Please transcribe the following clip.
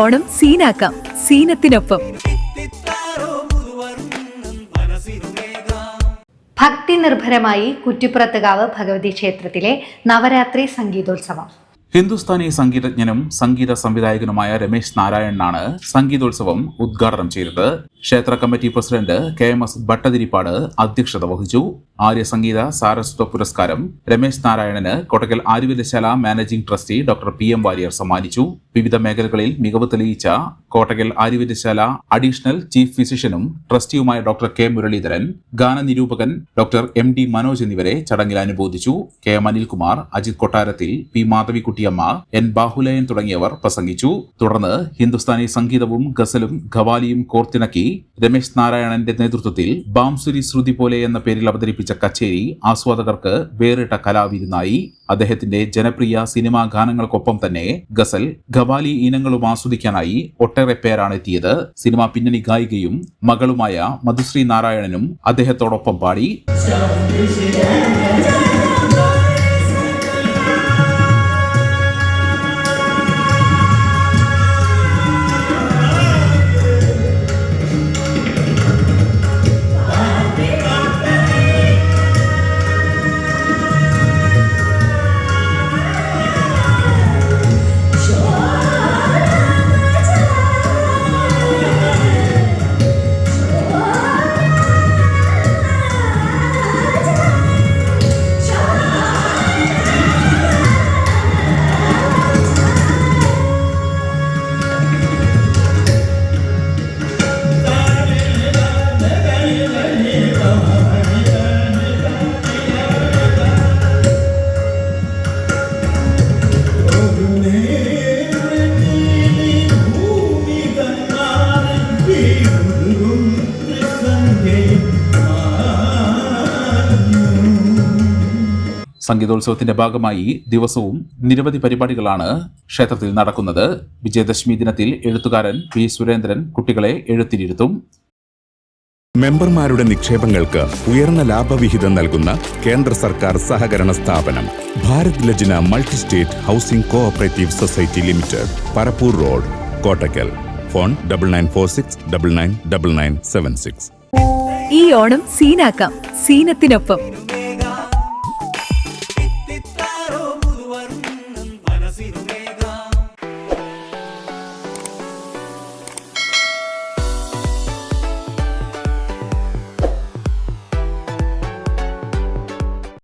ഓണം സീനാക്കാം. സീനത്തിനൊപ്പം. ഭക്തി നിർഭരമായി കുറ്റിപ്പുറത്തുകാവ് ഭഗവതി ക്ഷേത്രത്തിലെ നവരാത്രി സംഗീതോത്സവം. ഹിന്ദുസ്ഥാനി സംഗീതജ്ഞനും സംഗീത സംവിധായകനുമായ രമേശ് നാരായണനാണ് സംഗീതോത്സവം ഉദ്ഘാടനം ചെയ്തത്. ക്ഷേത്ര committee president K M S Bhattathiripad അധ്യക്ഷത വഹിച്ചു. ആര്യ സംഗീത സാരസ്വത പുരസ്കാരം രമേശ് നാരായണന് Kottakkal Aryavaidyasala managing trustee doctor P M Warrier സമ്മാനിച്ചു. വിവിധ മേഖലകളിൽ മികവ് തെളിയിച്ച കോട്ടകൽ ആര്യവൈദ്യശാല അഡീഷണൽ ചീഫ് ഫിസിഷ്യനും ട്രസ്റ്റിയുമായ ഡോക്ടർ കെ മുരളീധരൻ ഗാനനിരൂപകൻ ഡോക്ടർ എം ഡി മനോജ് എന്നിവരെ ചടങ്ങിൽ അനുബോധിച്ചു. K M Anilkumar Ajith Kottarathil P മാധവിക്കുട്ടിയമ്മ N Bahuleyan തുടങ്ങിയവർ പ്രസംഗിച്ചു. തുടർന്ന് ഹിന്ദുസ്ഥാനി സംഗീതവും ഗസലും ഖവാലിയും കോർത്തിണക്കി രമേശ് നാരായണന്റെ നേതൃത്വത്തിൽ ബാംസുരി ശ്രുതി പോലെ എന്ന പേരിൽ അവതരിപ്പിച്ച കച്ചേരി ആസ്വാദകർക്ക് വേറിട്ട കലാവിരുന്നായി. അദ്ദേഹത്തിന്റെ ജനപ്രിയ സിനിമാ ഗാനങ്ങൾക്കൊപ്പം തന്നെ ഗസൽ ഖവാലി ഇനങ്ങളും ആസ്വദിക്കാനായി ഒട്ടേറെ പേരാണ് എത്തിയത്. സിനിമാ പിന്നണി ഗായികയും മകളുമായ മധുശ്രീ നാരായണനും അദ്ദേഹത്തോടൊപ്പം പാടി. സംഗീതോത്സവത്തിന്റെ ഭാഗമായി ദിവസവും നിരവധി പരിപാടികളാണ് ക്ഷേത്രത്തിൽ നടക്കുന്നത്. വിജയദശമി ദിനത്തിൽ എഴുത്തുകാരൻ പി സുരേന്ദ്രൻ കുട്ടികളെ എഴുത്തിനിരുത്തും. മെമ്പർമാരുടെ നിക്ഷേപങ്ങൾക്ക് ഉയർന്ന ലാഭവിഹിതം നൽകുന്ന കേന്ദ്ര സർക്കാർ സഹകരണ സ്ഥാപനം Bharat Lajna multi state housing cooperative society limited Parappur road Kottakkal phone double nine four six double nine double nine seven six ഈ ഓണം സീനാക്കാം സീനത്തിനൊപ്പം.